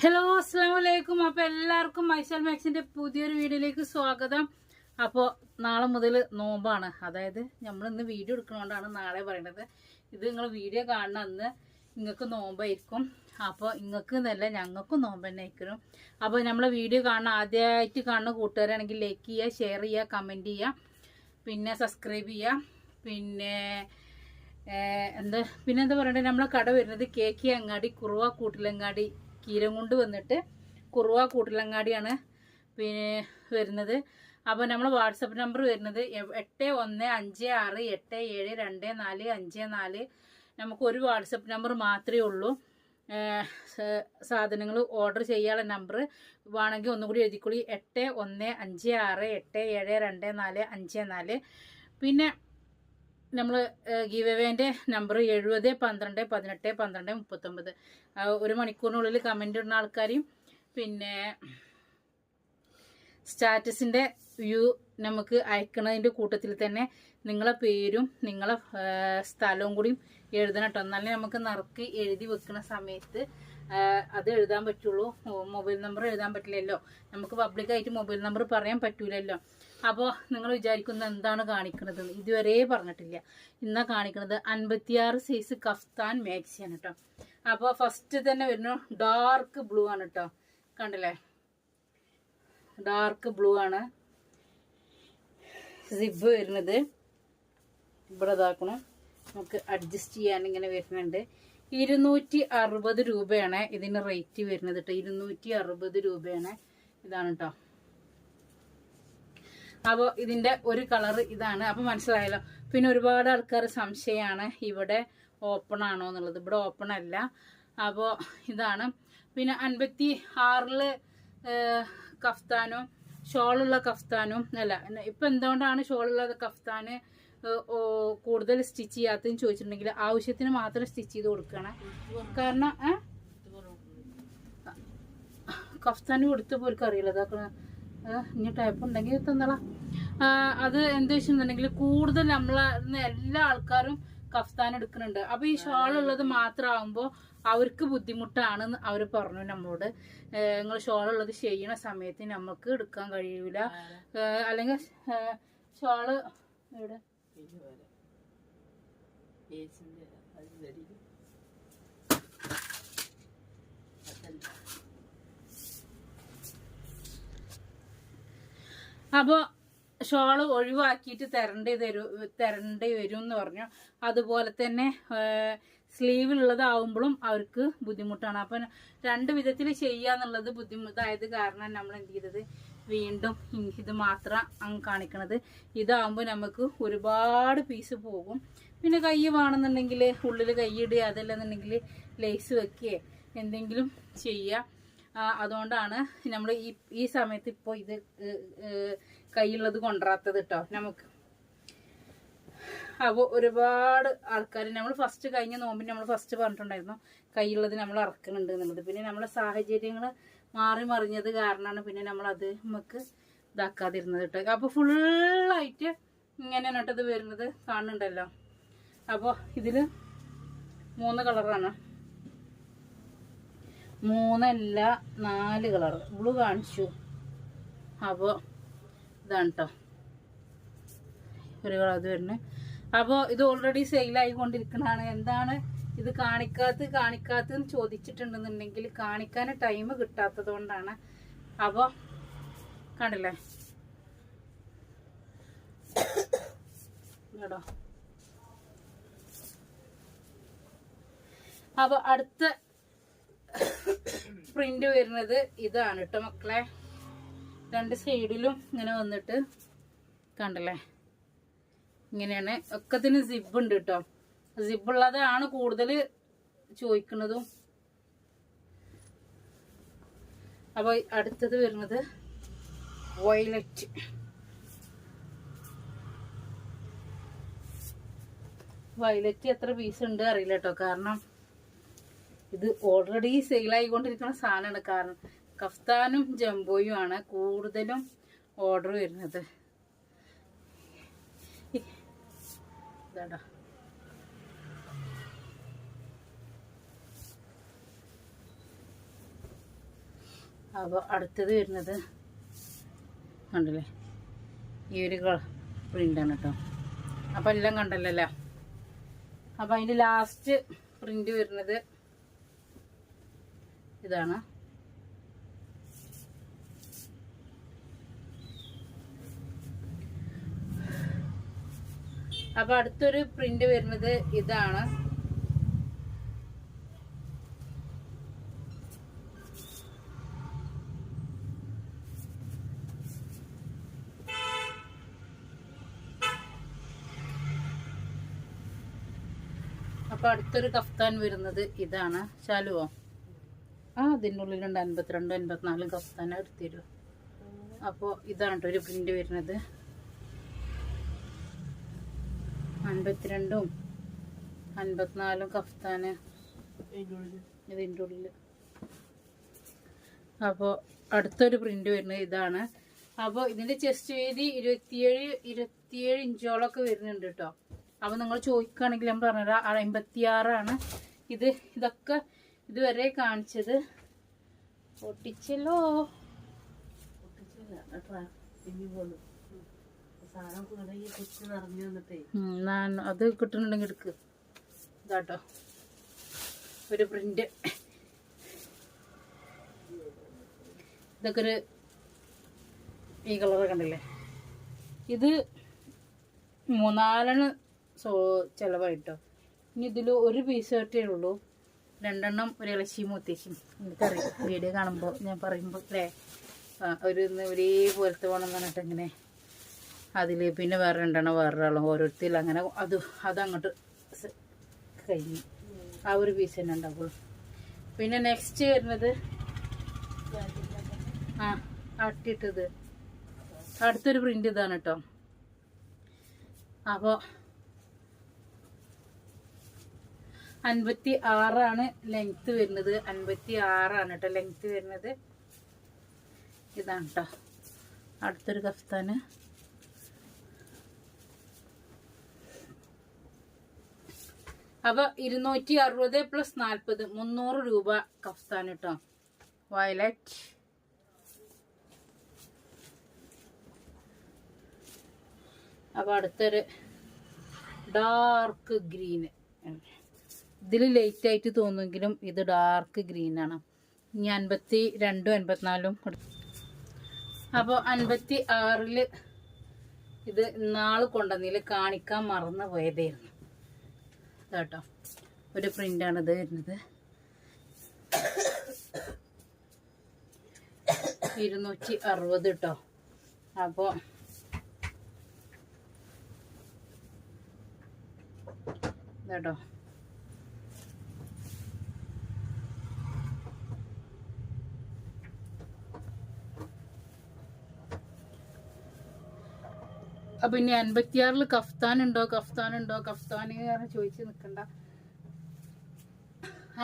Hello അസ്സാം വലൈക്കും അപ്പൊ എല്ലാവർക്കും മൈസൽ മാക്സിന്റെ പുതിയൊരു വീഡിയോയിലേക്ക് സ്വാഗതം. അപ്പോൾ നാളെ മുതൽ നോമ്പാണ്. അതായത് നമ്മൾ ഇന്ന് വീഡിയോ എടുക്കണോണ്ടാണ് നാളെ പറയണത്. ഇത് നിങ്ങൾ വീഡിയോ കാണുന്ന അന്ന് നിങ്ങൾക്ക് നോമ്പായിരിക്കും. അപ്പോൾ നിങ്ങൾക്ക് എന്നല്ല ഞങ്ങൾക്കും നോമ്പ് തന്നെ ആയിരിക്കും. അപ്പോൾ നമ്മളെ വീഡിയോ കാണുന്ന ആദ്യമായിട്ട് കാണുന്ന കൂട്ടുകാരാണെങ്കിൽ ലൈക്ക് ചെയ്യുക ഷെയർ ചെയ്യുക കമന്റ് ചെയ്യുക. പിന്നെ സബ്സ്ക്രൈബ് ചെയ്യുക. പിന്നെ എന്താ പിന്നെ എന്താ പറയണ്ടേ? നമ്മളെ കട വരുന്നത് കെ കെ അങ്ങാടി കുറുവ കൂട്ടിലങ്ങാടി കീരംകുണ്ട് വന്നിട്ട് കുറുവ കൂട്ടിലങ്ങാടിയാണ് പിന്നെ വരുന്നത്. അപ്പോൾ നമ്മൾ വാട്സപ്പ് നമ്പർ വരുന്നത് എട്ട് ഒന്ന് അഞ്ച് ആറ് എട്ട് ഏഴ് രണ്ട് നാല് അഞ്ച് നാല്. നമുക്കൊരു വാട്സപ്പ് നമ്പർ മാത്രമേ ഉള്ളൂ. സാധനങ്ങൾ ഓർഡർ ചെയ്യാനുള്ള നമ്പർ വേണമെങ്കിൽ ഒന്നുകൂടി എഴുതിക്കൊള്ളി. എട്ട് ഒന്ന് അഞ്ച് ആറ് എട്ട് ഏഴ് രണ്ട് നാല് അഞ്ച് നാല്. പിന്നെ നമ്മൾ ഗീവ് എവേന്റെ നമ്പർ എഴുപത് പന്ത്രണ്ട് പതിനെട്ട് പന്ത്രണ്ട് മുപ്പത്തൊമ്പത്. ഒരു മണിക്കൂറിനുള്ളിൽ കമന്റ് ഇടുന്ന ആൾക്കാരെയും പിന്നെ സ്റ്റാറ്റസിന്റെ വ്യൂ നമുക്ക് അയക്കുന്നതിന്റെ കൂട്ടത്തിൽ തന്നെ നിങ്ങളെ പേരും നിങ്ങളെ സ്ഥലവും കൂടി എഴുതണം കേട്ടോ. എന്നാലേ നമുക്ക് നറുക്ക് എഴുതി വെക്കുന്ന സമയത്ത് അത് എഴുതാൻ പറ്റുള്ളൂ. മൊബൈൽ നമ്പർ എഴുതാൻ പറ്റില്ലല്ലോ. നമുക്ക് പബ്ലിക്കായിട്ട് മൊബൈൽ നമ്പർ പറയാൻ പറ്റൂലല്ലോ. അപ്പോൾ നിങ്ങൾ വിചാരിക്കുന്നത് എന്താണ് കാണിക്കുന്നത് ഇതുവരെ പറഞ്ഞിട്ടില്ല. ഇന്നാ കാണിക്കുന്നത് അൻപത്തിയാറ് സൈസ് കഫ്താൻ മാക്സിയാണ് കേട്ടോ അപ്പോൾ ഫസ്റ്റ് തന്നെ വരുന്നു ഡാർക്ക് ബ്ലൂ ആണ് കേട്ടോ കണ്ടില്ലേ? ഡാർക്ക് ബ്ലൂ ആണ്. സിബ് വരുന്നത്. ഇവിടെ ഇതാക്കണം. നമുക്ക് അഡ്ജസ്റ്റ് ചെയ്യാൻ ഇങ്ങനെ വരുന്നുണ്ട്. ഇരുന്നൂറ്റി അറുപത് രൂപയാണ് ഇതിന് റേറ്റ് വരുന്നത് കേട്ടോ ഇരുന്നൂറ്റി അറുപത് രൂപയാണ് ഇതാണ് കേട്ടോ അപ്പോൾ ഇതിന്റെ ഒരു കളർ ഇതാണ്. അപ്പോൾ മനസ്സിലായല്ലോ. പിന്നെ ഒരുപാട് ആൾക്കാർ സംശയമാണ് ഇവിടെ ഓപ്പൺ ആണോ എന്നുള്ളത്. ഇവിടെ ഓപ്പൺ അല്ല. അപ്പോൾ ഇതാണ്. പിന്നെ അൻപത്തി ആറിൽ കഫ്താനും ഷോളുള്ള കഫ്താനും അല്ല ഇപ്പം എന്തുകൊണ്ടാണ് ഷോളുള്ള കഫ്താന് കൂടുതൽ സ്റ്റിച്ച് ചെയ്യാത്തതെന്ന് ചോദിച്ചിട്ടുണ്ടെങ്കിൽ ആവശ്യത്തിന് മാത്രം സ്റ്റിച്ച് ചെയ്ത് കൊടുക്കണം. കാരണം കഫ്താന് കൊടുത്ത് പോലും അറിയില്ല. അതൊക്കെ ഇനി ടൈപ്പ് ഉണ്ടെങ്കിൽ തന്നളാ അത് എന്താ വെച്ചിട്ടുണ്ടെങ്കിൽ കൂടുതൽ നമ്മളെ എല്ലാ ആൾക്കാരും കഫ്താൻ എടുക്കുന്നുണ്ട്. അപ്പൊ ഈ ഷോൾ ഉള്ളത് മാത്രമാകുമ്പോ അവർക്ക് ബുദ്ധിമുട്ടാണ് അവർ പറഞ്ഞു നമ്മളോട്. നിങ്ങൾ ഷോൾ ഉള്ളത് ചെയ്യണ സമയത്ത് നമുക്ക് എടുക്കാൻ കഴിയൂല. അല്ലെങ്കിൽ ഷോൾ എവിടെ? അപ്പോൾ ഷോൾ ഒഴിവാക്കിയിട്ട് തരണ്ടി തരൂ തരേണ്ടി വരും എന്ന് പറഞ്ഞു. അതുപോലെ തന്നെ സ്ലീവിലുള്ളതാവുമ്പോഴും അവർക്ക് ബുദ്ധിമുട്ടാണ്. അപ്പം രണ്ട് വിധത്തിൽ ചെയ്യാന്നുള്ളത് ബുദ്ധിമുട്ടായത് കാരണം നമ്മൾ എന്ത് ചെയ്തത്? വീണ്ടും ഇത് മാത്രം അങ്ങ് കാണിക്കണത്. ഇതാവുമ്പോൾ നമുക്ക് ഒരുപാട് പീസ് പോകും. പിന്നെ കൈ വേണമെന്നുണ്ടെങ്കിൽ ഉള്ളിൽ കൈയിടുക അതല്ലെന്നുണ്ടെങ്കിൽ ലേസ് വെക്കുകയോ എന്തെങ്കിലും ചെയ്യുക അതുകൊണ്ടാണ് നമ്മൾ ഈ ഈ സമയത്ത് ഇപ്പോൾ ഇത് കയ്യുള്ളത് കൊണ്ടുവരാത്തത് കേട്ടോ നമുക്ക്. അപ്പോൾ ഒരുപാട് ആൾക്കാർ നമ്മൾ ഫസ്റ്റ് കഴിഞ്ഞ നോമ്പിന് നമ്മൾ ഫസ്റ്റ് പറഞ്ഞിട്ടുണ്ടായിരുന്നു കയ്യുള്ളത് നമ്മൾ ഇറക്കുന്നുണ്ട് എന്നുള്ളത്. പിന്നെ നമ്മളെ സാഹചര്യങ്ങൾ മാറി മറിഞ്ഞത് കാരണമാണ് പിന്നെ നമ്മളത് നമുക്ക് ഇതാക്കാതിരുന്നത് കേട്ടോ അപ്പോൾ ഫുള്ളായിട്ട് ഇങ്ങനെ നട്ടത് വരുന്നത് കാണുന്നുണ്ടല്ലോ. അപ്പോൾ ഇതിൽ മൂന്ന് കളറാണ് മൂന്നല്ല നാല് കളർ. ബ്ലൂ കാണിച്ചു. അപ്പോൾ ഇതാണ് കേട്ടോ ഒരു കളർ അത് വരുന്നത് അപ്പോൾ ഇത് ഓൾറെഡി സെയിലായിക്കൊണ്ടിരിക്കുന്നതാണ് എന്താണ് ഇത് കാണിക്കാത്ത കാണിക്കാത്തെന്ന് ചോദിച്ചിട്ടുണ്ടെന്നുണ്ടെങ്കിൽ കാണിക്കാൻ ടൈം കിട്ടാത്തത് കൊണ്ടാണ്. അപ്പോൾ കണ്ടില്ലേ? കേട്ടോ അപ്പോൾ അടുത്ത പ്രിന്റ് വരുന്നത് ഇതാണ് കേട്ടോ മക്കളെ. രണ്ട് സൈഡിലും ഇങ്ങനെ വന്നിട്ട് കണ്ടല്ലേ? ഇങ്ങനെയാണ്. ഒക്കത്തിന് സിബ് ഉണ്ട് കേട്ടോ സിബ് ഉള്ളതാണ് കൂടുതൽ ചോദിക്കുന്നതും. അപ്പൊ അടുത്തത് വരുന്നത് വയലറ്റ്. വയലറ്റ് എത്ര പീസ് ഉണ്ട് അറിയില്ല കേട്ടോ കാരണം ഇത് ഓൾറെഡി സെയിലായിക്കൊണ്ടിരിക്കുന്ന സാധനമാണ്. കാരണം കഫ്താനും ജംബോയും ആണ് കൂടുതലും ഓർഡർ വരുന്നത്. ഇതാടാ അപ്പോൾ അടുത്തത് വരുന്നത് കണ്ടില്ലേ? ഈ ഒരു പ്രിന്റാണ് കേട്ടോ അപ്പോൾ എല്ലാം കണ്ടല്ലോ അപ്പോൾ അതിന്റെ ലാസ്റ്റ് പ്രിന്റ് വരുന്നത് ഇതാണ്. അപ്പൊ അടുത്തൊരു പ്രിന്റ് വരുന്നത് ഇതാണ്. അപ്പൊ അടുത്തൊരു കഫ്താൻ വരുന്നത് ഇതാണ്. ശാലുവോ? ഉള്ളിലുണ്ട് അൻപത്തിരണ്ടും അൻപത്തിനാലും കഫ്താന എടുത്തിരും അപ്പോൾ ഇതാണ് കേട്ടോ ഒരു പ്രിന്റ് വരുന്നത്. അൻപത്തിരണ്ടും അൻപത്തിനാലും കഫ്താന് ഇതിന്റെ ഉള്ളിൽ അപ്പോൾ അടുത്തൊരു പ്രിന്റ് വരുന്നത് ഇതാണ്. അപ്പോൾ ഇതിന്റെ ചെസ്റ്റ് വീതി ഇരുപത്തിയേഴ് ഇരുപത്തിയേഴ് ഇഞ്ചോളൊക്കെ വരുന്നുണ്ട് കേട്ടോ അപ്പോൾ നിങ്ങൾ ചോദിക്കുകയാണെങ്കിൽ ഞാൻ പറഞ്ഞുതരാം. അമ്പത്തിയാറാണ് ഇത് ഇതൊക്കെ ഇതുവരെ കാണിച്ചത് ഞാൻ അത് കിട്ടുന്നുണ്ടെങ്കിൽ എടുക്ക്. ഇതാട്ടോ. ഒരു പ്രിന്റ്. ഇതൊക്കെ ഒരു ഈ കളർ കണ്ടില്ലേ? ഇത് മൂന്നാലെണ്ണം സോ ചിലവായിട്ടോ ഇനി ഇതിൽ ഒരു പീസ് കട്ടേ ഉള്ളൂ. രണ്ടെണ്ണം ഒരു ഇളച്ചിയും മുത്തശ്ശിയും എനിക്കറിയാം. വീഡിയോ കാണുമ്പോൾ ഞാൻ പറയുമ്പോൾ അല്ലേ? ഒരു ഒരേ ഒരേപോലത്തെ വേണം എന്നിട്ട് ഇങ്ങനെ അതിൽ പിന്നെ വേറെ രണ്ടെണ്ണം വേറൊരാളും ഓരോരുത്തരും അങ്ങനെ അത് അതങ്ങോട്ട് കഴിഞ്ഞു. ആ ഒരു പീസ് തന്നെ ഉണ്ടാവുള്ളൂ. പിന്നെ നെക്സ്റ്റ് വരുന്നത് ആ അട്ടിട്ടത് അടുത്തൊരു പ്രിന്റ് ഇതാണ് കേട്ടോ അപ്പോൾ അൻപത്തി ആറാണ് ലെങ്ത് വരുന്നത്. അൻപത്തി ആറാണ് കേട്ടോ ലെങ്ത് വരുന്നത്. ഇതാണ് കേട്ടോ അടുത്തൊരു കഫ്താന്. അപ്പൊ ഇരുന്നൂറ്റി അറുപത് പ്ലസ് നാൽപ്പത് മുന്നൂറ് രൂപ കഫ്താൻ കേട്ടോ വയലറ്റ്. അപ്പൊ അടുത്തൊരു ഡാർക്ക് ഗ്രീന് ഇതിൽ ലൈറ്റ് ആയിട്ട് തോന്നുമെങ്കിലും ഇത് ഡാർക്ക് ഗ്രീൻ ആണ്. ഇനി അൻപത്തി രണ്ടും അൻപത്തിനാലും അപ്പോൾ അൻപത്തി ആറിൽ ഇത് നാൾ കൊണ്ടുവന്നതിൽ കാണിക്കാൻ മറന്നു പോയതായിരുന്നു. കേട്ടോ ഒരു പ്രിന്റാണ് ഇത് വരുന്നത്. ഇരുന്നൂറ്റി അറുപത് കേട്ടോ അപ്പോൾ കേട്ടോ അപ്പൊ ഇനി അൻപത്തിയാറിൽ കഫ്താൻ ഉണ്ടോ കഫ്താൻ ഉണ്ടോ കഫ്താൻ കാരണം ചോദിച്ച് നിക്കണ്ട.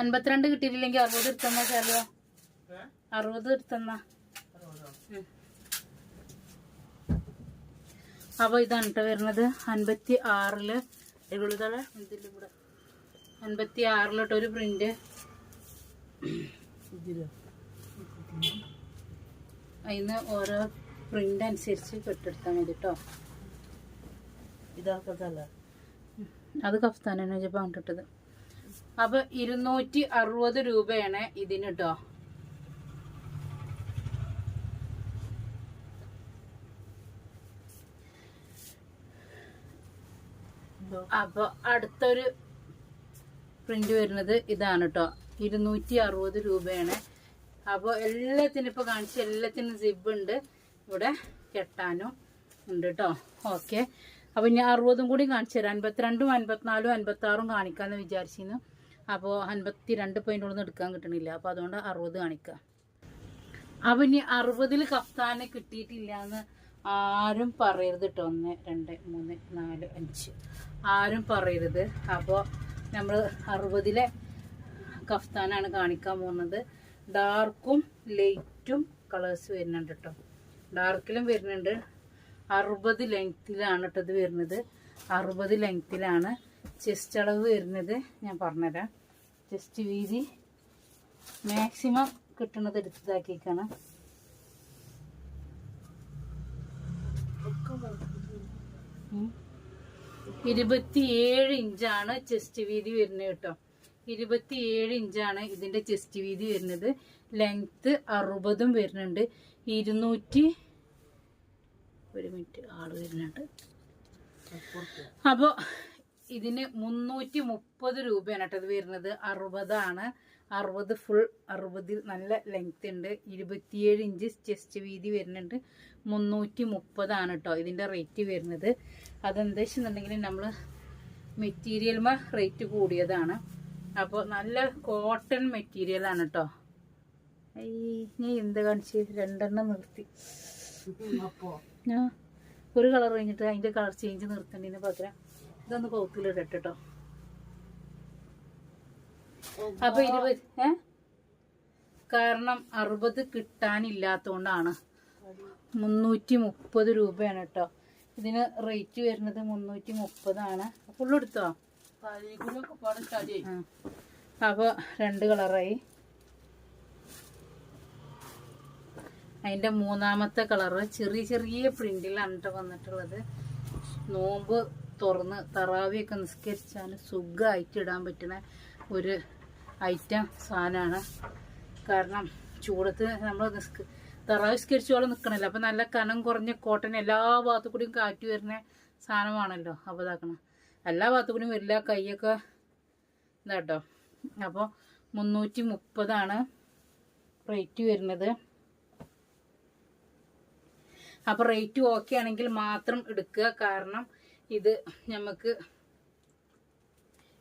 അൻപത്തിരണ്ട് കിട്ടിയില്ലെങ്കിൽ അറുപത് എടുത്തന്ന ചാലോ അറുപത് എടുത്തന്ന? അപ്പൊ ഇതാണ് കേട്ടോ വരുന്നത്. അൻപത്തി ആറിൽ ഇതിൽ ഇവിടെ അൻപത്തി ആറിലോട്ട് ഒരു പ്രിന്റ്. അതിന് ഓരോ പ്രിന്റ് അനുസരിച്ച് കെട്ടെടുത്താൽ മതി കേട്ടോ അത് കഫ്താനാണ് ഞാൻ പറഞ്ഞിട്ടത്. അപ്പൊ ഇരുന്നൂറ്റി അറുപത് രൂപയാണ് ഇതിന് കേട്ടോ അപ്പൊ അടുത്തൊരു പ്രിന്റ് വരുന്നത് ഇതാണ് കേട്ടോ ഇരുന്നൂറ്റി അറുപത് രൂപയാണ്. അപ്പോൾ എല്ലാത്തിനും ഇപ്പോൾ കാണിച്ച എല്ലാത്തിനും സിബ് ഉണ്ട്. ഇവിടെ കെട്ടാനും ഉണ്ട് കേട്ടോ ഓക്കെ. അപ്പോൾ ഞാൻ അറുപതും കൂടി കാണിച്ചു തരാം. അൻപത്തിരണ്ടും അൻപത്തിനാലും അൻപത്താറും കാണിക്കാമെന്ന് വിചാരിച്ചിരുന്നു. അപ്പോൾ അൻപത്തി രണ്ട് പോയിന്റ് ഒന്നും എടുക്കാൻ കിട്ടണില്ല. അപ്പോൾ അതുകൊണ്ട് അറുപത് കാണിക്കാം. അപ്പം ഇനി അറുപതിൽ കഫ്താനെ കിട്ടിയിട്ടില്ല എന്ന് ആരും പറയരുത് കേട്ടോ ഒന്ന് രണ്ട് മൂന്ന് നാല് അഞ്ച്. ആരും പറയരുത്. അപ്പോൾ നമ്മൾ അറുപതിലെ കഫ്താനാണ് കാണിക്കാൻ പോകുന്നത്. ഡാർക്കും ലൈറ്റും കളേഴ്സ് വരുന്നുണ്ട് കേട്ടോ ഡാർക്കിലും വരുന്നുണ്ട്. അറുപത് ലെങ്ത്തിലാണ് കേട്ടോ വരുന്നത്. അറുപത് ലെങ്ത്തിലാണ് ചെസ്റ്റ് അളവ് വരുന്നത്. ഞാൻ പറഞ്ഞുതരാം. ചെസ്റ്റ് വീതി മാക്സിമം കിട്ടുന്നത് എടുത്തതാക്കിക്കാണ് ഉം. ഇരുപത്തിയേഴ് ഇഞ്ചാണ് ചെസ്റ്റ് വീതി വരുന്നത് കേട്ടോ. ഇരുപത്തിയേഴ് ഇഞ്ചാണ് ഇതിന്റെ ചെസ്റ്റ് വീതി വരുന്നത്. ലെങ്ത് അറുപതും വരുന്നുണ്ട്. ഇരുന്നൂറ്റി ഒരു മിനിറ്റ് ആൾ വരുന്നുണ്ട്. അപ്പോൾ ഇതിന് മുന്നൂറ്റി മുപ്പത് രൂപയാണ് കേട്ടോ ഇത് വരുന്നത്. അറുപതാണ്. അറുപത് ഫുൾ അറുപതിൽ നല്ല ലെങ്ത് ഉണ്ട്. ഇരുപത്തിയേഴ് ഇഞ്ച് ചെസ്റ്റ് വീതി വരുന്നുണ്ട്. മുന്നൂറ്റി മുപ്പതാണ് കേട്ടോ ഇതിന്റെ റേറ്റ് വരുന്നത്. അതെന്താ നമ്മൾ മെറ്റീരിയൽമ റേറ്റ് കൂടിയതാണ്. അപ്പോൾ നല്ല കോട്ടൺ മെറ്റീരിയലാണ് കേട്ടോ. ഞാൻ എന്ത് കാണിച്ച്? രണ്ടെണ്ണം നിർത്തി. ഞാൻ ഒരു കളർ കഴിഞ്ഞിട്ട് അതിന്റെ കളർ ചേഞ്ച് നിർത്തേണ്ടതിന് പകരം ഇതൊന്ന് കൗത്തിലിടട്ടെ കേട്ടോ അപ്പൊ ഇരുപത് ഏ? കാരണം അറുപത് കിട്ടാനില്ലാത്തോണ്ടാണ്. മുന്നൂറ്റി മുപ്പത് രൂപയാണ് കേട്ടോ ഇതിന് റേറ്റ് വരുന്നത് മുന്നൂറ്റി മുപ്പതാണ്. ഫുള്ള് എടുത്തോ? ആ. അപ്പൊ രണ്ട് കളറായി. അതിന്റെ മൂന്നാമത്തെ കളറ് ചെറിയ ചെറിയ പ്രിന്റിലാണ് അണ്ട വന്നിട്ടുള്ളത്. നോമ്പ് തുറന്ന് തറാവിയൊക്കെ നിസ്കരിച്ചാൽ സുഖമായിട്ട് ഇടാൻ പറ്റുന്ന ഒരു ഐറ്റം സാധനമാണ്. കാരണം ചൂടത്ത് നമ്മൾ നിസ്ക തറാവ് നിസ്കരിച്ചോളം നിൽക്കണല്ലോ അപ്പം നല്ല കനം കുറഞ്ഞ കോട്ടൺ എല്ലാ ഭാഗത്തു കൂടിയും കാറ്റ് വരുന്ന സാധനമാണല്ലോ അപ്പോൾ ഇതാക്കണം. എല്ലാ ഭാഗത്തു കൂടിയും വരില്ല കൈയൊക്കെ ഇതാട്ടോ അപ്പോൾ മുന്നൂറ്റി മുപ്പതാണ് റേറ്റ് വരുന്നത്. അപ്പോൾ റേറ്റ് ഓക്കെ ആണെങ്കിൽ മാത്രം എടുക്കുക. കാരണം ഇത് നമുക്ക്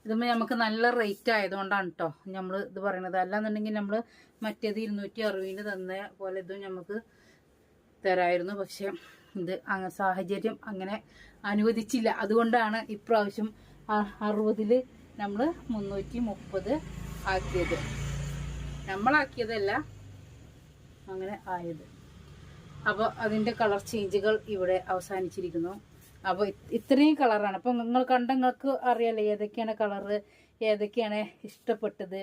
ഇതുമ്പോൾ നമുക്ക് നല്ല റേറ്റ് ആയതുകൊണ്ടാണ് കേട്ടോ നമ്മൾ ഇത് പറയുന്നത് അല്ലാന്നുണ്ടെങ്കിൽ നമ്മൾ മറ്റേത് ഇരുന്നൂറ്റി അറുപതിന് തന്ന പോലെ ഇതും നമുക്ക് തരായിരുന്നു. പക്ഷെ ഇത് സാഹചര്യം അങ്ങനെ അനുവദിച്ചില്ല. അതുകൊണ്ടാണ് ഇപ്രാവശ്യം അറുപതിൽ നമ്മൾ മുന്നൂറ്റി മുപ്പത് ആക്കിയത്. നമ്മളാക്കിയതല്ല അങ്ങനെ ആയത്. അപ്പോൾ അതിന്റെ കളർ ചേഞ്ചുകൾ ഇവിടെ അവസാനിച്ചിരിക്കുന്നു. അപ്പോൾ ഇത്രയും കളറാണ്. അപ്പോൾ നിങ്ങൾ കണ്ട നിങ്ങൾക്ക് അറിയാലോ ഏതൊക്കെയാണ് കളറ് ഏതൊക്കെയാണ് ഇഷ്ടപ്പെട്ടത്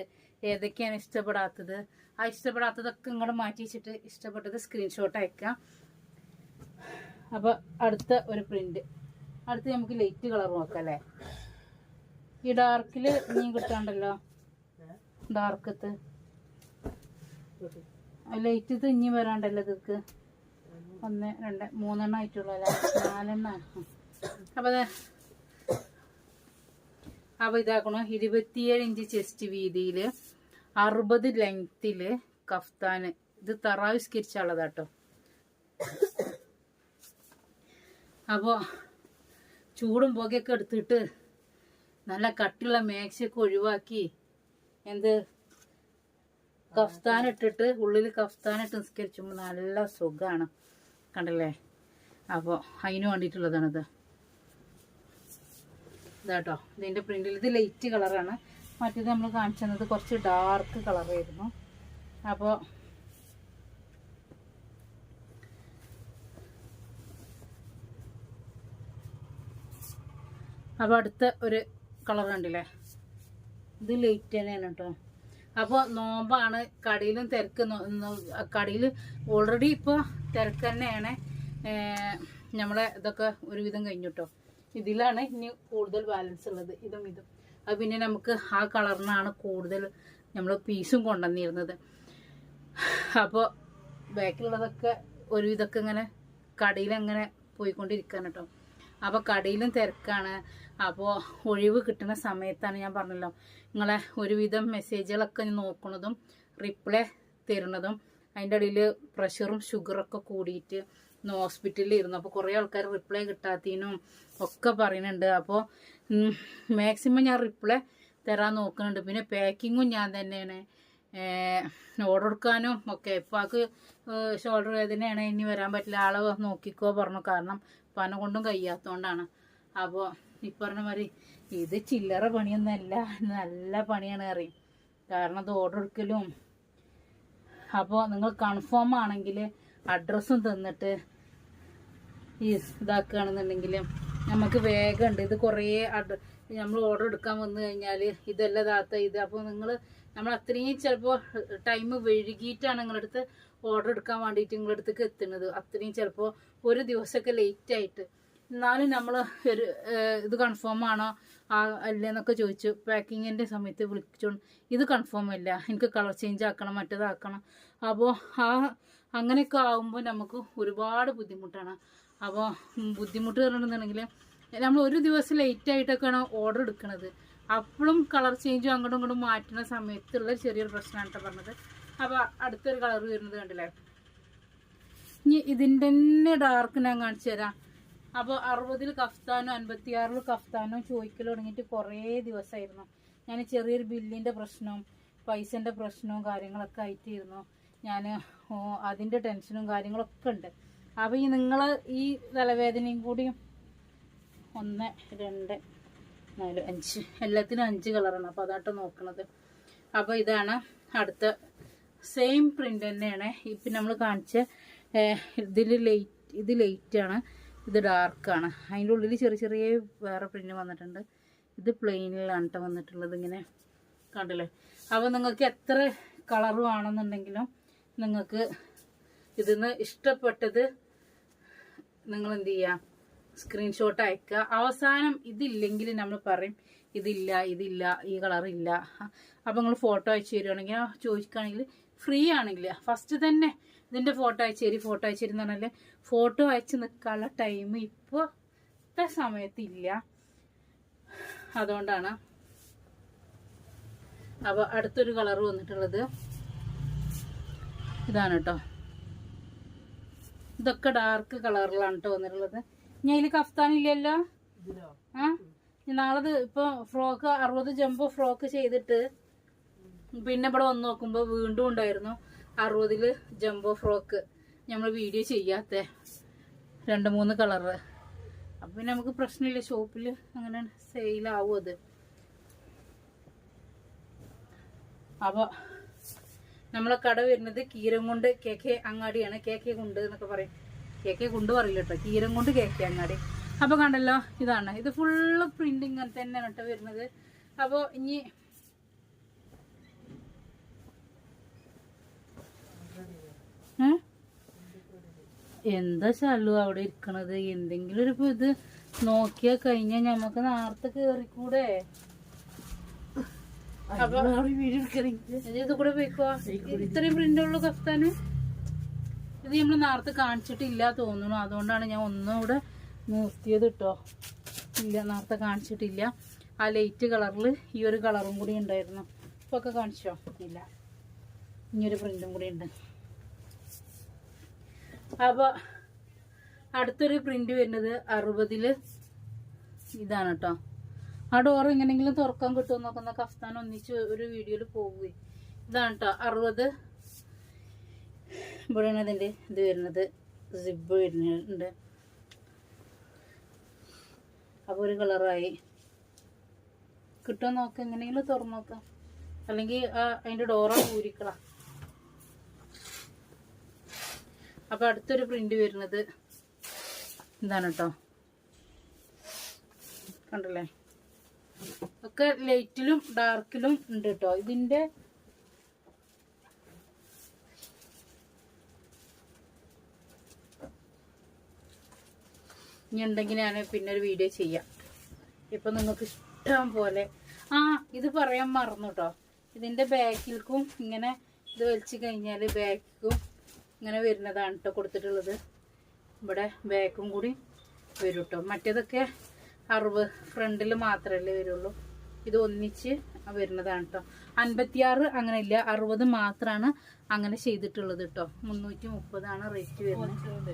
ഏതൊക്കെയാണ് ഇഷ്ടപ്പെടാത്തത്. ആ ഇഷ്ടപ്പെടാത്തതൊക്കെ ഇങ്ങോട്ട് മാറ്റി വെച്ചിട്ട് ഇഷ്ടപ്പെട്ടത് സ്ക്രീൻഷോട്ട് അയക്കാം. അപ്പോൾ അടുത്ത ഒരു പ്രിന്റ് അടുത്ത് നമുക്ക് ലൈറ്റ് കളർ നോക്കാം അല്ലേ? ഈ ഡാർക്കിൽ നീ കിട്ടാണ്ടല്ലോ? ഡാർക്കത്ത് ലൈറ്റ് തിഞ്ഞി വരാണ്ടല്ലോ ഇതൊക്കെ? ഒന്ന് രണ്ട് മൂന്നെണ്ണം ആയിട്ടുള്ള നാലെണ്ണ അപ്പൊ അപ്പോൾ അപ്പൊ ഇതാക്കണോ? ഇരുപത്തിയേഴ് ഇഞ്ച് ചെസ്റ്റ് വീതിയിൽ അറുപത് ലെങ്ത്തിൽ കഫ്താന്. ഇത് തറാവിസ്കരിച്ചുള്ളതാട്ടോ അപ്പോ ചൂടും പുകയൊക്കെ എടുത്തിട്ട് നല്ല കട്ടിയുള്ള മേക്സയൊക്കെ ഒഴിവാക്കി എന്ത്? കഫ്താനിട്ടിട്ട് ഉള്ളിൽ കഫ്താനിട്ട് നിസ്കരിച്ചുമ്പോൾ നല്ല സുഖമാണ് കണ്ടല്ലേ? അപ്പോൾ അതിന് വേണ്ടിയിട്ടുള്ളതാണിത് ഇതാട്ടോ ഇതിന്റെ പ്രിന്റിൽ ഇത് ലൈറ്റ് കളറാണ് മറ്റേത് നമ്മൾ കാണിച്ചു തന്നത് കുറച്ച് ഡാർക്ക് കളറായിരുന്നു അപ്പോൾ അപ്പോൾ അടുത്ത ഒരു കളർ കണ്ടില്ലേ? ഇത് ലൈറ്റ് തന്നെയാണ് കേട്ടോ. അപ്പോൾ നോമ്പാണ് കടയിലും തിരക്ക് കടയിൽ ഓൾറെഡി ഇപ്പോൾ തിരക്ക് തന്നെയാണ്. നമ്മളെ ഇതൊക്കെ ഒരുവിധം കഴിഞ്ഞു കേട്ടോ ഇതിലാണ് ഇനി കൂടുതൽ ബാലൻസ് ഉള്ളത്. ഇതും ഇതും. അത് പിന്നെ നമുക്ക് ആ കളറിനാണ് കൂടുതൽ നമ്മൾ പീസും കൊണ്ടുവന്നിരുന്നത്. അപ്പോൾ ബാക്കിലുള്ളതൊക്കെ ഒരുവിധമൊക്കെ ഇങ്ങനെ കടയിലങ്ങനെ പോയിക്കൊണ്ടിരിക്കാൻ കേട്ടോ അപ്പോൾ കടയിലും തിരക്കാണ്. അപ്പോൾ ഒഴിവ് കിട്ടുന്ന സമയത്താണ് ഞാൻ പറഞ്ഞല്ലോ. നിങ്ങളെ ഒരുവിധം മെസ്സേജുകളൊക്കെ നോക്കുന്നതും റിപ്ലൈ തരുന്നതും അതിന്റെ ഇടയിൽ പ്രഷറും ഷുഗറൊക്കെ കൂടിയിട്ട് ഹോസ്പിറ്റലിൽ ഇരുന്നു. അപ്പോൾ കുറേ ആൾക്കാർ റിപ്ലൈ കിട്ടാത്തതിനും ഒക്കെ പറയുന്നുണ്ട്. അപ്പോൾ മാക്സിമം ഞാൻ റിപ്ലൈ തരാൻ നോക്കുന്നുണ്ട്. പിന്നെ പാക്കിങ്ങും ഞാൻ തന്നെയാണ്. ഓർഡർ എടുക്കാനും ഒക്കെ. ഇപ്പാക്ക് ഷോൾഡർ വേദനയാണ്. ഇനി വരാൻ പറ്റില്ല. ആളെ നോക്കിക്കോ പറഞ്ഞു. കാരണം പന കൊണ്ടും കഴിയാത്തതുകൊണ്ടാണ്. അപ്പോൾ ഈ പറഞ്ഞ മാതിരി ഇത് ചില്ലറ പണിയൊന്നുമല്ല നല്ല പണിയാണ് അറിയും കാരണം അത് ഓർഡർ എടുക്കലും. അപ്പോൾ നിങ്ങൾ കൺഫേം ആണെങ്കിൽ അഡ്രസ്സും തന്നിട്ട് ഈ ഇതാക്കുകയാണെന്നുണ്ടെങ്കിൽ നമുക്ക് വേഗമുണ്ട്. ഇത് കുറേ നമ്മൾ ഓർഡർ എടുക്കാൻ വന്നു കഴിഞ്ഞാൽ ഇതല്ല താത്ത ഇത്. അപ്പോൾ നിങ്ങൾ നമ്മൾ അത്രയും ചിലപ്പോൾ ടൈം വൈകിട്ടാണ് നിങ്ങളടുത്ത് ഓർഡർ എടുക്കാൻ വേണ്ടിയിട്ട് നിങ്ങളടുത്തേക്ക് എത്തുന്നത്. അത്രയും ചിലപ്പോൾ ഒരു ദിവസമൊക്കെ ലേറ്റ് ആയിട്ട്. എന്നാലും നമ്മൾ ഒരു ഇത് കൺഫേം ആണോ ആ അല്ലേന്നൊക്കെ ചോദിച്ചു. പാക്കിങ്ങിന്റെ സമയത്ത് വിളിച്ചോണ്ട് ഇത് കൺഫേം അല്ല എനിക്ക് കളർ ചേഞ്ച് ആക്കണം മറ്റേതാക്കണം. അപ്പോൾ ആ അങ്ങനെയൊക്കെ ആകുമ്പോൾ നമുക്ക് ഒരുപാട് ബുദ്ധിമുട്ടാണ്. അപ്പോൾ ബുദ്ധിമുട്ട് പറഞ്ഞിട്ടുണ്ടെങ്കിൽ നമ്മൾ ഒരു ദിവസം ലേറ്റ് ആയിട്ടൊക്കെയാണ് ഓർഡർ എടുക്കുന്നത് അപ്പോഴും കളർ ചേഞ്ചും അങ്ങോട്ടും ഇങ്ങോട്ടും മാറ്റുന്ന സമയത്തുള്ള ചെറിയൊരു പ്രശ്നമാണ് കേട്ടോ പറഞ്ഞത്. അപ്പോൾ അടുത്തൊരു കളർ വരുന്നത് കണ്ടില്ലേ? ഇനി ഇതിന്റെ തന്നെ ഡാർക്ക് ഞാൻ കാണിച്ചു തരാം. അപ്പോൾ അറുപതിൽ കഫ്താനും അൻപത്തിയാറിൽ കഫ്താനോ ചോദിക്കൽ തുടങ്ങിയിട്ട് കുറേ ദിവസമായിരുന്നു ഞാൻ ചെറിയൊരു ബില്ലിന്റെ പ്രശ്നവും പൈസന്റെ പ്രശ്നവും കാര്യങ്ങളൊക്കെ ആയിട്ടിരുന്നു. ഞാൻ അതിന്റെ ടെൻഷനും കാര്യങ്ങളൊക്കെ ഉണ്ട്. അപ്പോൾ ഈ നിങ്ങൾ ഈ തലവേദനയും കൂടി ഒന്ന് രണ്ട് നാല് അഞ്ച് എല്ലാത്തിനും അഞ്ച് കളറാണ്. അപ്പോൾ അതാട്ടോ നോക്കണത്. അപ്പോൾ ഇതാണ് അടുത്ത സെയിം പ്രിന്റ് തന്നെയാണ്. ഇപ്പം നമ്മൾ കാണിച്ച ഇതിൽ ലൈറ്റ് ഇത് ലൈറ്റാണ് ഇത് ഡാർക്കാണ് അതിന്റെ ഉള്ളിൽ ചെറിയ ചെറിയ വേറെ പ്രിന്റ് വന്നിട്ടുണ്ട്. ഇത് പ്ലെയിനിലാണ് വന്നിട്ടുള്ളത് ഇങ്ങനെ. കണ്ടില്ലേ? അപ്പോൾ നിങ്ങൾക്ക് എത്ര കളർ വേണമെന്നുണ്ടെങ്കിലും നിങ്ങൾക്ക് ഇതിന്ന് ഇഷ്ടപ്പെട്ടത് നിങ്ങൾ എന്ത് ചെയ്യുക സ്ക്രീൻഷോട്ട് അയക്കുക അവസാനം ഇതില്ലെങ്കിൽ നമ്മൾ പറയും ഇതില്ല ഇതില്ല ഈ കളർ ഇല്ല. അപ്പോൾ നിങ്ങൾ ഫോട്ടോ അയച്ചു തരുവാണെങ്കിൽ ചോദിക്കുകയാണെങ്കിൽ ഫ്രീ ആണെങ്കിൽ ഫസ്റ്റ് തന്നെ ഇതിന്റെ ഫോട്ടോ അയച്ചു തരി ഫോട്ടോ അയച്ചു തരും എന്ന് പറഞ്ഞാൽ ഫോട്ടോ അയച്ച് നിൽക്കാനുള്ള ടൈം ഇത്ര സമയത്തില്ല. അതുകൊണ്ടാണ് അപ്പോൾ അടുത്തൊരു കളർ വന്നിട്ടുള്ളത്. ഇതാണ് കേട്ടോ ഇതൊക്കെ ഡാർക്ക് കളറിലാണ് കേട്ടോ വന്നിട്ടുള്ളത്. ഞാൻ ഇതിൽ കഫ്താനില്ലല്ലോ ആ? നാളത് ഇപ്പൊ ഫ്രോക്ക് അറുപത് ജമ്പോ ഫ്രോക്ക് ചെയ്തിട്ട് പിന്നെ ഇവിടെ വന്ന് നോക്കുമ്പോൾ വീണ്ടും ഉണ്ടായിരുന്നു. അറുപതിൽ ജംബോ ഫ്രോക്ക് നമ്മൾ വീഡിയോ ചെയ്യാത്ത. രണ്ട് മൂന്ന് കളറ് അപ്പം പിന്നെ നമുക്ക് പ്രശ്നമില്ല. ഷോപ്പിൽ അങ്ങനെ സെയിലാവും അത്. അപ്പോൾ നമ്മളെ കട വരുന്നത് കീരം കൊണ്ട് കെ കെ അങ്ങാടിയാണ്. കെ കെ കുണ്ട് എന്നൊക്കെ പറയും. കെ കെ കുണ്ട് പറയില്ല കേട്ടോ കീരം കൊണ്ട് കെ കെ അങ്ങാടി. അപ്പോൾ കണ്ടല്ലോ ഇതാണ്. ഇത് ഫുള്ള് പ്രിന്റിങ് തന്നെയാണ് കേട്ടോ വരുന്നത്. അപ്പോൾ ഇനി എന്താ ശല്ലു അവിടെ ഇരിക്കണത്? എന്തെങ്കിലും ഒരു ഇത് നോക്കിയാ കഴിഞ്ഞാ ഞമ്മക്ക് നേരത്തെ കേറിക്കൂടെ? ഇത് കൂടെ പോയിക്കോ? ഇത്രയും പ്രിന്റ് ഉള്ളു കഫ്താന്? ഇത് നമ്മൾ നേരത്തെ കാണിച്ചിട്ടില്ല തോന്നുന്നു. അതുകൊണ്ടാണ് ഞാൻ ഒന്നും കൂടെ നിർത്തിയത് കേട്ടോ ഇല്ല നേരത്തെ കാണിച്ചിട്ടില്ല. ആ ലൈറ്റ് കളറിൽ ഈ ഒരു കളറും കൂടി ഉണ്ടായിരുന്നു. ഇപ്പൊ ഒക്കെ കാണിച്ചോ? ഇല്ല. ഇനിയൊരു പ്രിന്റും കൂടി ഉണ്ട്. അപ്പൊ അടുത്തൊരു പ്രിന്റ് വരുന്നത് അറുപതിൽ ഇതാണ് കേട്ടോ ആ ഡോർ എങ്ങനെയെങ്കിലും തുറക്കാൻ കിട്ടുമോ നോക്കുന്ന കഫ്താൻ ഒന്നിച്ച് ഒരു വീഡിയോയിൽ പോവുകയും. ഇതാണ് കേട്ടോ അറുപത്. ഇവിടെയാണ് ഇതിന്റെ ഇത് വരുന്നത്. സിബ് വരുന്നുണ്ട്. അപ്പോൾ ഒരു കളറായി കിട്ടുമോ നോക്കാം എങ്ങനെയെങ്കിലും തുറന്നു നോക്കാം. അല്ലെങ്കിൽ അതിന്റെ ഡോറ ഊരിക്കളാം. അപ്പോൾ അടുത്തൊരു പ്രിന്റ് വരുന്നത് എന്താണ് കേട്ടോ കണ്ടല്ലേ? ഒക്കെ ലൈറ്റിലും ഡാർക്കിലും ഉണ്ട് കേട്ടോ ഇതിന്റെ ഇനി ഉണ്ടെങ്കിൽ ഞാൻ പിന്നെ ഒരു വീഡിയോ ചെയ്യാം. ഇപ്പൊ നിങ്ങൾക്ക് ഇഷ്ടം പോലെ. ആ ഇത് പറയാൻ മറന്നു കേട്ടോ ഇതിന്റെ ബാക്കിൽക്കും ഇങ്ങനെ ഇത് വലിച്ചു കഴിഞ്ഞാൽ ബാക്കിക്കും ഇങ്ങനെ വരുന്നതാണ് കേട്ടോ കൊടുത്തിട്ടുള്ളത്. ഇവിടെ ബാക്കും കൂടി വരും കേട്ടോ മറ്റേതൊക്കെ അറുപത് ഫ്രണ്ടിൽ മാത്രമല്ലേ വരുള്ളൂ. ഇത് ഒന്നിച്ച് വരുന്നതാണ് കേട്ടോ അൻപത്തിയാറ് അങ്ങനെ ഇല്ല അറുപത് മാത്രമാണ് അങ്ങനെ ചെയ്തിട്ടുള്ളത് കേട്ടോ മുന്നൂറ്റി മുപ്പതാണ് റേറ്റ് വരുന്നത്.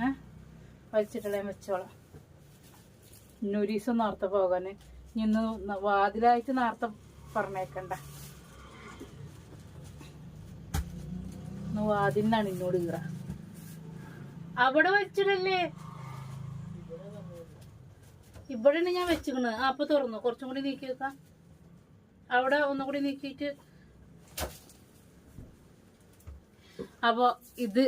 ഏ? വലിച്ചിട്ടുള്ള വെച്ചോളാം. ഇന്നൊരു ഒരു ദിവസം നേരത്തെ പോകാൻ ഇന്ന് വാതിലായിട്ട് നേരത്തെ പറഞ്ഞേക്കണ്ട. ഇന്ന് വാതിലിനാണ് എന്നോട് കീറ. അവിടെ വെച്ചിടല്ലേ? ഇവിടെയാണ് ഞാൻ വെച്ചിക്കണ്. ആ അപ്പൊ തുറന്നു. കുറച്ചും കൂടി നീക്കി വെക്കാം. അവിടെ ഒന്നും കൂടി അപ്പൊ ഇത്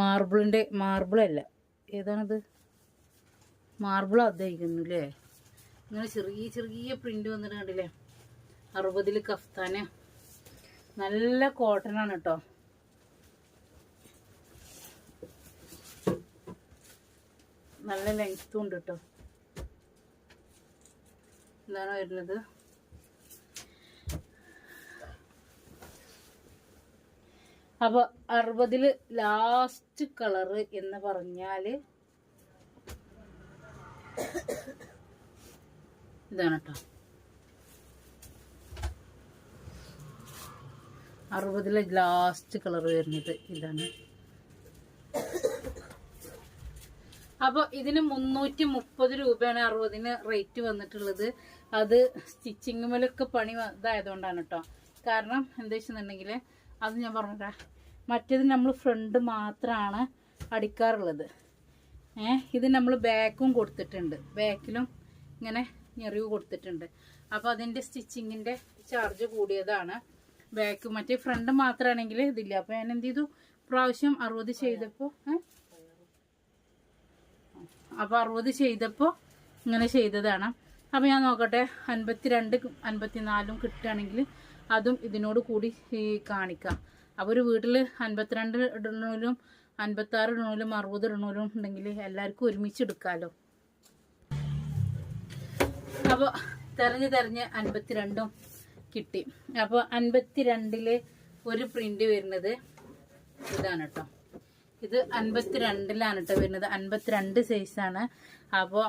മാർബിളിന്റെ മാർബിളല്ല ഏതാണിത്? മാർബിൾ അതായിരിക്കുന്നു അല്ലേ? ഇങ്ങനെ ചെറിയ ചെറിയ പ്രിന്റ് വന്നിട്ട് കണ്ടില്ലേ? അറുപതിൽ കഫ്താന്. നല്ല കോട്ടൺ ആണ് കേട്ടോ നല്ല ലെങ്ത്തും ഉണ്ട് കേട്ടോ എന്താണ് വരുന്നത്. അപ്പൊ അറുപതിൽ ലാസ്റ്റ് കളറ് എന്ന് പറഞ്ഞാൽ ഇതാണ് കേട്ടോ അറുപതിലെ ലാസ്റ്റ് കളർ വരുന്നത് ഇതാണ്. അപ്പോൾ ഇതിന് മുന്നൂറ്റി മുപ്പത് രൂപയാണ് അറുപതിന് റേറ്റ് വന്നിട്ടുള്ളത്. അത് സ്റ്റിച്ചിങ് സ്റ്റിച്ചിങ്ങുമലൊക്കെ പണി ഇതായതുകൊണ്ടാണ് കേട്ടോ കാരണം എന്താ വെച്ചിട്ടുണ്ടെങ്കിൽ അത് ഞാൻ പറഞ്ഞുതരാ മറ്റേത് നമ്മൾ ഫ്രണ്ട് മാത്രമാണ് അടിക്കാറുള്ളത്. ഏ ഇത് നമ്മൾ ബാക്കും കൊടുത്തിട്ടുണ്ട്. ബാക്കിലും ഇങ്ങനെ ഞെറിവ് കൊടുത്തിട്ടുണ്ട്. അപ്പോൾ അതിന്റെ സ്റ്റിച്ചിങ്ങിന്റെ ചാർജ് കൂടിയതാണ്. ബാക്ക് മറ്റേ ഫ്രണ്ട് മാത്രമാണെങ്കിൽ ഇതില്ല. അപ്പോൾ ഞാൻ എന്ത് ചെയ്തു? പ്രാവശ്യം അറുപത് ചെയ്തപ്പോൾ അപ്പോൾ അറുപത് ചെയ്തപ്പോൾ ഇങ്ങനെ ചെയ്തതാണ്. അപ്പോൾ ഞാൻ നോക്കട്ടെ അൻപത്തിരണ്ട് അൻപത്തിനാലും അൻപത്തി നാലും കിട്ടുകയാണെങ്കിൽ അതും ഇതിനോട് കൂടി കാണിക്കാം. അപ്പോൾ ഒരു വീട്ടിൽ അൻപത്തിരണ്ട് ഇടണോലും അൻപത്താറ് ഇടണോലും അറുപത് ഇടണോലും ഉണ്ടെങ്കിൽ എല്ലാവർക്കും ഒരുമിച്ച് എടുക്കാമല്ലോ അപ്പോൾ തെരഞ്ഞ് തെരഞ്ഞ് അൻപത്തിരണ്ടും കിട്ടി. അപ്പോൾ അൻപത്തിരണ്ടിൽ ഒരു പ്രിന്റ് വരുന്നത് ഇതാണ് കേട്ടോ ഇത് അൻപത്തിരണ്ടിലാണ് കേട്ടോ വരുന്നത്. അൻപത്തിരണ്ട് സൈസാണ് അപ്പോൾ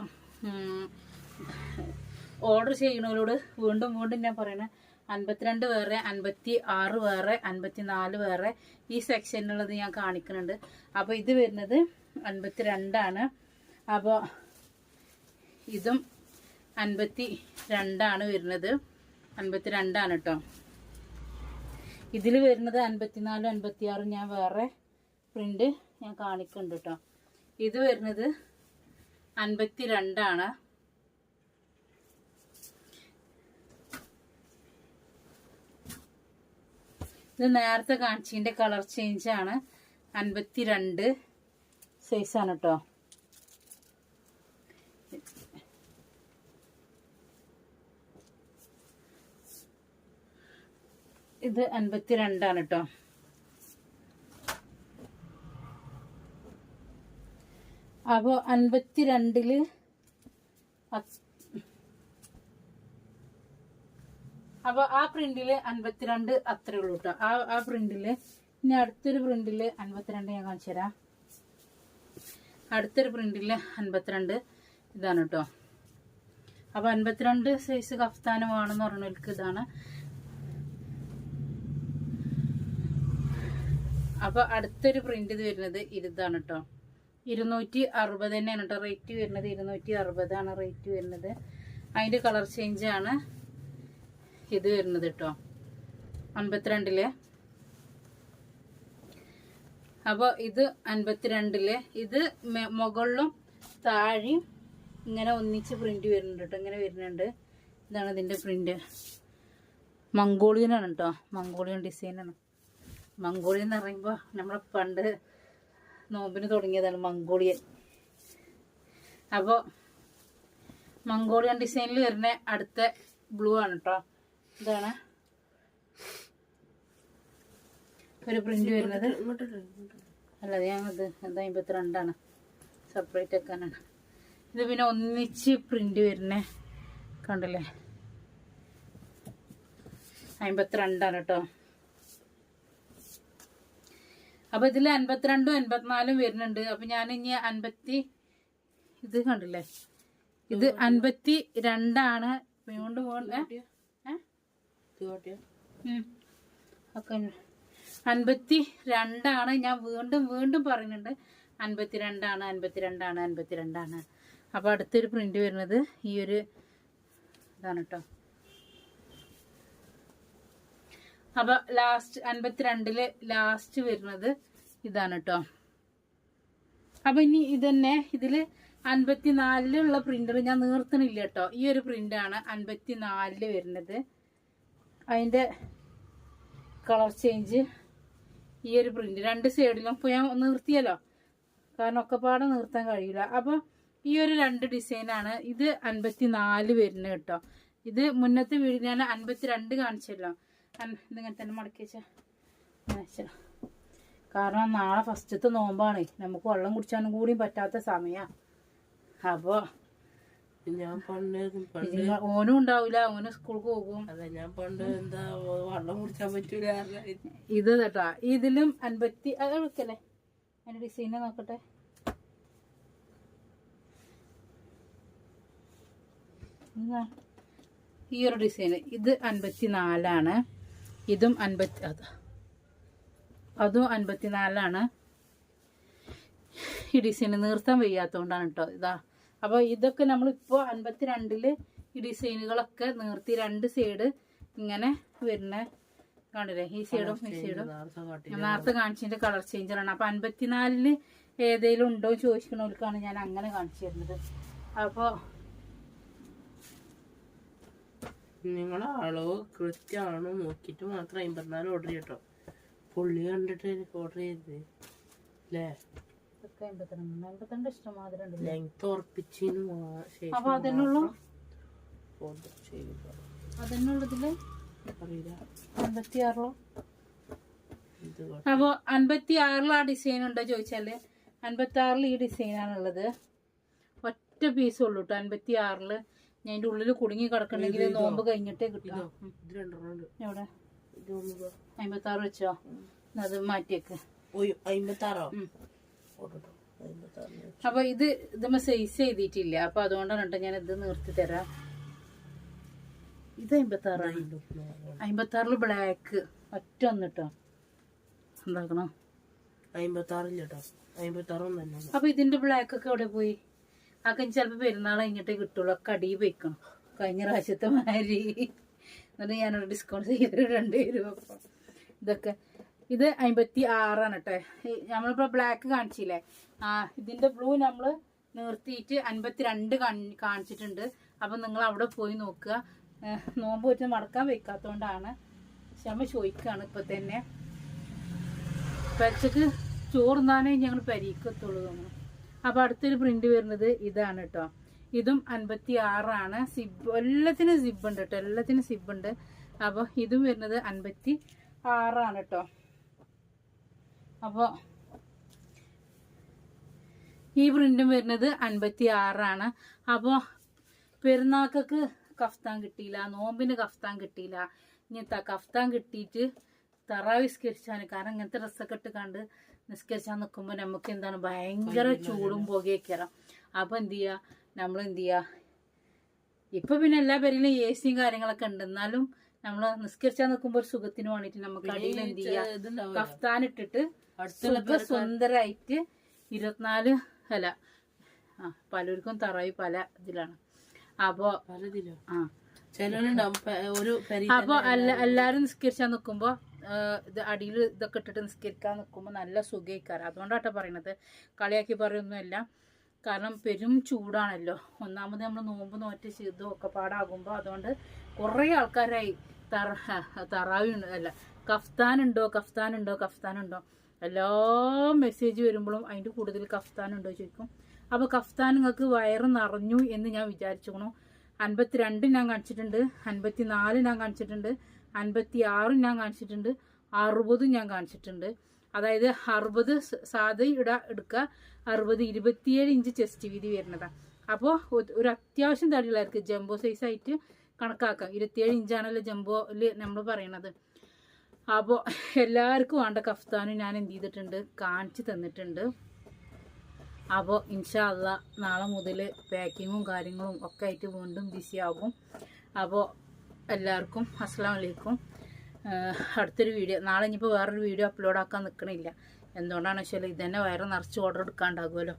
ഓർഡർ ചെയ്യുന്നവരോട് വീണ്ടും വീണ്ടും ഞാൻ പറയണേ അൻപത്തിരണ്ട് വേറെ അൻപത്തി ആറ് വേറെ അൻപത്തി നാല് വേറെ ഈ സെക്ഷനിലുള്ളത് ഞാൻ കാണിക്കുന്നുണ്ട്. അപ്പോൾ ഇത് വരുന്നത് അൻപത്തിരണ്ടാണ്. അപ്പോൾ ഇതും അൻപത്തി രണ്ടാണ് വരുന്നത്. അൻപത്തി രണ്ടാണ് കേട്ടോ. ഇതിൽ വരുന്നത് അൻപത്തിനാലും അൻപത്തിയാറും. ഞാൻ വേറെ പ്രിന്റ് ഞാൻ കാണിക്കുന്നുണ്ട് കേട്ടോ. ഇത് വരുന്നത് അൻപത്തി രണ്ടാണ് ഇത് നേരത്തെ കാണിച്ചതിന്റെ കളർ ചേഞ്ചാണ് അൻപത്തി രണ്ട് സൈസാണ് കേട്ടോ. ഇത് അൻപത്തി രണ്ടാണ് കേട്ടോ അപ്പോ അൻപത്തി രണ്ടിൽ അപ്പൊ ആ പ്രിന്റിൽ അൻപത്തിരണ്ട് അത്രേ ഉള്ളൂ കേട്ടോ ആ ആ പ്രിന്റിൽ ഇനി അടുത്തൊരു പ്രിന്റിൽ അൻപത്തിരണ്ട് ഞാൻ കാണിച്ചു തരാം. അടുത്തൊരു പ്രിന്റിൽ അൻപത്തിരണ്ട് ഇതാണ് കേട്ടോ അപ്പൊ അൻപത്തിരണ്ട് സൈസ് കഫ്താനം വേണമെന്ന് പറഞ്ഞവർക്ക് ഇതാണ് അപ്പൊ അടുത്തൊരു പ്രിന്റ് ഇത് വരുന്നത് ഇരുതാണ് കേട്ടോ ഇരുന്നൂറ്റി അറുപത് തന്നെയാണ് കേട്ടോ റേറ്റ് വരുന്നത്. ഇരുന്നൂറ്റി അറുപതാണ് റേറ്റ് വരുന്നത്. അതിന്റെ കളർ ചേഞ്ച് ആണ് ഇത് വരുന്നത് കേട്ടോ അൻപത്തിരണ്ടിൽ. അപ്പോൾ ഇത് അൻപത്തിരണ്ടിൽ. ഇത് മുകളിലും താഴെയും ഇങ്ങനെ ഒന്നിച്ച് പ്രിന്റ് വരുന്നുണ്ട് കേട്ടോ ഇങ്ങനെ വരുന്നുണ്ട്. ഇതാണ് ഇതിന്റെ പ്രിന്റ് മംഗോളിയനാണ് കേട്ടോ മംഗോളിയൻ ഡിസൈനാണ് മംഗോളിയൻ എന്ന് പറയുമ്പോൾ നമ്മളെ പണ്ട് നോമ്പിന് തുടങ്ങിയതാണ് മംഗോളിയൻ. അപ്പോൾ മംഗോളിയൻ ഡിസൈനിൽ വരുന്ന അടുത്ത ബ്ലൂ ആണ് കേട്ടോ ഇതാണ്. ഒരു പ്രിന്റ് വരുന്നത്. അല്ല അത് എന്താ അമ്പത്തി രണ്ടാണ് അമ്പത്തിരണ്ടാണ് സെപ്പറേറ്റ് വെക്കാനാണ്. ഇത് പിന്നെ ഒന്നിച്ച് പ്രിന്റ് വരുന്നേ. കണ്ടില്ലേ? അമ്പത്തിരണ്ടാണ് കേട്ടോ അപ്പൊ ഇതിൽ അൻപത്തിരണ്ടും അൻപത്തിനാലും വരുന്നുണ്ട്. അപ്പൊ ഞാൻ ഇനി അൻപത്തി ഇത് കണ്ടില്ലേ? ഇത് അൻപത്തി രണ്ടാണ് വീണ്ടും. ഒക്കെ അൻപത്തി രണ്ടാണ് ഞാൻ വീണ്ടും വീണ്ടും പറയുന്നുണ്ട്. അൻപത്തി രണ്ടാണ് അൻപത്തി രണ്ടാണ് അൻപത്തി രണ്ടാണ് അപ്പൊ അടുത്തൊരു പ്രിന്റ് വരുന്നത് ഈ ഒരു ഇതാണ് കേട്ടോ അപ്പൊ ലാസ്റ്റ് അൻപത്തിരണ്ടിൽ ലാസ്റ്റ് വരുന്നത് ഇതാണ് കേട്ടോ അപ്പൊ ഇനി ഇതന്നെ ഇതിൽ അൻപത്തിനാലിലുള്ള പ്രിന്റർ ഞാൻ നീർത്തണില്ല കേട്ടോ ഈ ഒരു പ്രിന്റാണ് അൻപത്തിനാലിൽ വരുന്നത്. അതിന്റെ കളർ ചേഞ്ച് ഈ ഒരു പ്രിന്റ് രണ്ട് സൈഡിലും ഇപ്പൊ ഞാൻ നിർത്തിയല്ലോ കാരണം ഒക്കെപ്പാടെ നിർത്താൻ കഴിയില്ല. അപ്പൊ ഈ ഒരു രണ്ട് ഡിസൈനാണ് ഇത് അൻപത്തിനാല് വരുന്നത് കേട്ടോ. ഇത് മുന്നത്തെ വീട് ഞാൻ അൻപത്തിരണ്ട് കാണിച്ചല്ലോ. ഇതിങ്ങനെ തന്നെ മടക്കി വെച്ചാൽ വെച്ചാ കാരണം നാളെ ഫസ്റ്റത്തെ നോമ്പാണ്. നമുക്ക് വെള്ളം കുടിച്ചാലും കൂടി പറ്റാത്ത സമയമാണ് അപ്പോൾ ഞാൻ പണ്ട് ഓനും ഉണ്ടാവില്ല ഓന് സ്കൂൾക്ക് പോകും. അതെ ഞാൻ പണ്ട് എന്താ വെള്ളം പറ്റൂല ഇത് കേട്ടാ. ഇതിലും അൻപത്തി അത് എടുക്കല്ലേ അതിന്റെ ഡിസൈന നോക്കട്ടെ. ഈ ഒരു ഡിസൈന് ഇത് അൻപത്തി നാലാണ് ഇതും അൻപത്തി അത്. അതും അൻപത്തിനാലാണ് ഈ ഡിസൈന് നീർത്താൻ വയ്യാത്തതുകൊണ്ടാണ് കേട്ടോ ഇതാ. അപ്പോൾ ഇതൊക്കെ നമ്മളിപ്പോൾ അൻപത്തി രണ്ടിൽ ഈ ഡിസൈനുകളൊക്കെ നീർത്തി രണ്ട് സൈഡ് ഇങ്ങനെ വരുന്ന കണ്ടില്ലേ? ഈ സൈഡും ഈ സൈഡും നേരത്തെ കാണിച്ചതിന്റെ കളർ ചേഞ്ചറാണ് അപ്പോൾ അൻപത്തിനാലിൽ ഏതെങ്കിലും ഉണ്ടോ ചോദിക്കണവർക്കാണ് ഞാൻ അങ്ങനെ കാണിച്ചു തരുന്നത്. അപ്പൊ നിങ്ങളെ അളവ് കൃത്യമാണോ നോക്കിയിട്ട് മാത്രം അമ്പത്തിനാല് ഓർഡർ ചെയ്യട്ടോ. പുള്ളി കണ്ടിട്ട് എനിക്ക് ഓർഡർ ചെയ്തത് അല്ലേ ലെങ്ത് അപ്പൊ അതിനുള്ളൂ ഓർഡർ ചെയ്യുക അതിനുള്ളതിൽ അറിയില്ല. അൻപത്തി ആറിലോ അൻപത്തി ആറിൽ ആ ഡിസൈൻ ഉണ്ടോ ചോദിച്ചാൽ? അൻപത്തി ആറിൽ ഈ ഡിസൈനാണുള്ളത് ഒറ്റ പീസ് ഉള്ളൂ കേട്ടോ അൻപത്തി ആറിൽ ഞാൻ അതിന്റെ ഉള്ളിൽ കുടുങ്ങി കിടക്കണമെങ്കിൽ നോമ്പ് കഴിഞ്ഞിട്ടേ കിട്ടും എവിടെ? വെച്ചോ? അത് മാറ്റിയേക്ക്. അമ്പത്താറോ അപ്പൊ ഇത് ഇതുമ്മ സൈസ് ചെയ്തിട്ടില്ല. അപ്പൊ അതുകൊണ്ടാണ് കേട്ടോ ഞാൻ ഇത് നിർത്തി തരാം. ഇത് അമ്പത്തി ആറാണ് അമ്പത്തി ആറിൽ ബ്ലാക്ക് ഒറ്റ ഒന്ന് കേട്ടോ എന്താക്കണം? അമ്പത്താറില്ല കേട്ടോ അമ്പത്താറും തന്നെ അപ്പൊ ഇതിന്റെ ബ്ലാക്ക് ഒക്കെ എവിടെ പോയി? അതൊക്കെ ചിലപ്പോൾ പെരുന്നാൾ കഴിഞ്ഞിട്ടേ കിട്ടുള്ളൂ. ഒക്കെ അടിയിൽ വെക്കണം കഴിഞ്ഞ പ്രാവശ്യത്തെ മാതിരി. എന്നിട്ട് ഞാനൊരു ഡിസ്കൗണ്ട് ചെയ്ത് രണ്ട് രൂപ ഇതൊക്കെ. ഇത് അമ്പത്തി ആറാണ് കേട്ടോ നമ്മളിപ്പോ ബ്ലാക്ക് കാണിച്ചില്ലേ? ആ ഇതിന്റെ ബ്ലൂ നമ്മൾ നിർത്തിയിട്ട് അൻപത്തി രണ്ട് കാണിച്ചിട്ടുണ്ട്. അപ്പൊ നിങ്ങൾ അവിടെ പോയി നോക്കുക. നോമ്പ് വെച്ച് മടക്കാൻ വെക്കാത്തോണ്ടാണ്. ക്ഷമ ചോദിക്കുകയാണ് ഇപ്പൊ തന്നെ. പച്ചക്ക് ചോറുന്നാനേ ഞങ്ങൾ പരീക്കത്തുള്ളൂ തോന്നുന്നു. അപ്പൊ അടുത്തൊരു പ്രിന്റ് വരുന്നത് ഇതാണ് കേട്ടോ ഇതും അൻപത്തി ആറാണ് സിബ് എല്ലാത്തിനും സിബ് ഉണ്ട് കേട്ടോ എല്ലാത്തിനും സിബ് ഉണ്ട്. അപ്പൊ ഇതും വരുന്നത് അൻപത്തി ആറാണ് കേട്ടോ അപ്പോൾ ഈ പ്രിന്റും വരുന്നത് അൻപത്തി ആറാണ് അപ്പോൾ പെരുന്നാക്കക്ക് കഫ്താൻ കിട്ടിയില്ല നോമ്പിന് കഫ്താൻ കിട്ടിയില്ല. ഇനി കഫ്താൻ കിട്ടിയിട്ട് തറാവിസ്കരിച്ചാണ് കാരണം ഇങ്ങനത്തെ ഡ്രസ്സൊക്കെ ഇട്ട് കണ്ട് നിസ്കരിച്ചാൽ നിൽക്കുമ്പോൾ നമുക്ക് എന്താണ് ഭയങ്കര ചൂടും പുകയൊക്കെയാണ് അപ്പോൾ എന്ത് ചെയ്യുക നമ്മൾ എന്ത് ചെയ്യുക ഇപ്പൊ പിന്നെ എല്ലാ പേരിലും എ സിയും കാര്യങ്ങളൊക്കെ ഉണ്ട്. എന്നാലും നമ്മൾ നിസ്കരിച്ചാൽ നിൽക്കുമ്പോൾ ഒരു സുഖത്തിന് വേണ്ടിയിട്ട് നമുക്ക് അടിയിൽ എന്ത് ചെയ്യുക കഫ്താനിട്ടിട്ട് കഫ്താൻ ഇട്ടിട്ട് അടുത്തുള്ള സുഖ സുന്ദരായിട്ട് ഇരുപത്തിനാല് അല്ല ആ പലർക്കും തറായി പല ഇതിലാണ്. അപ്പോ പലതിലോ. ആ. ചിലരുണ്ടാവും ഒരു പെരി അപ്പൊ എല്ലാരും നിസ്കരിച്ചാൽ നിൽക്കുമ്പോ ഇത് അടിയിൽ ഇതൊക്കെ ഇട്ടിട്ട് നിസ്കരിക്കാൻ നിൽക്കുമ്പോൾ നല്ല സുഖയിക്കാറ് അതുകൊണ്ടാട്ടോ പറയണത്. കളിയാക്കി പറയൊന്നുമല്ല. കാരണം പെരും ചൂടാണല്ലോ. ഒന്നാമത് നമ്മൾ നോമ്പ് നോറ്റ് ചെയ്തും ഒക്കെ പാടാകുമ്പോൾ അതുകൊണ്ട് കുറേ ആൾക്കാരായി തറ തറാവി അല്ല ഉണ്ടോ കഫ്താൻ ഉണ്ടോ എല്ലാ മെസ്സേജ് വരുമ്പോഴും അതിന്റെ കൂടുതൽ കഫ്താൻ ഉണ്ടോ ചോദിക്കും. അപ്പോൾ കഫ്താൻ നിങ്ങൾക്ക് വയറ് നിറഞ്ഞു എന്ന് ഞാൻ വിചാരിച്ചുക്കണു അൻപത്തിരണ്ട് ഞാൻ കാണിച്ചിട്ടുണ്ട്. അൻപത്തി നാല് ഞാൻ കാണിച്ചിട്ടുണ്ട്. അൻപത്തി ആറും ഞാൻ കാണിച്ചിട്ടുണ്ട് അറുപതും ഞാൻ കാണിച്ചിട്ടുണ്ട്. അതായത് അറുപത് സാധ ഇട എടുക്കുക അറുപത് ഇരുപത്തിയേഴ് ഇഞ്ച് ചെസ്റ്റ് വീതി വരുന്നതാണ് അപ്പോൾ ഒരു അത്യാവശ്യം തടിയുള്ളവർക്ക് ജംബോ സൈസ് ആയിട്ട് കണക്കാക്കാം. ഇരുപത്തിയേഴ് ഇഞ്ചാണല്ലോ ജംബോയിൽ നമ്മൾ പറയണത്. അപ്പോൾ എല്ലാവർക്കും വേണ്ട കഫ്താനും ഞാൻ എന്ത് ചെയ്തിട്ടുണ്ട് കാണിച്ച് തന്നിട്ടുണ്ട്. അപ്പോൾ ഇൻഷാല്ല നാളെ മുതൽ പാക്കിങ്ങും കാര്യങ്ങളും ഒക്കെ ആയിട്ട് വീണ്ടും ബിസി ആകും. അപ്പോൾ എല്ലാവർക്കും അസ്സാം വലൈക്കും അടുത്തൊരു വീഡിയോ നാളെ ഇനിയിപ്പോൾ വേറൊരു വീഡിയോ അപ്ലോഡ് ആക്കാൻ നിൽക്കണില്ല എന്തുകൊണ്ടാണെന്ന് വെച്ചാൽ ഇതന്നെ വയറ് നിറച്ച് ഓർഡർ എടുക്കാണ്ടാകുമല്ലോ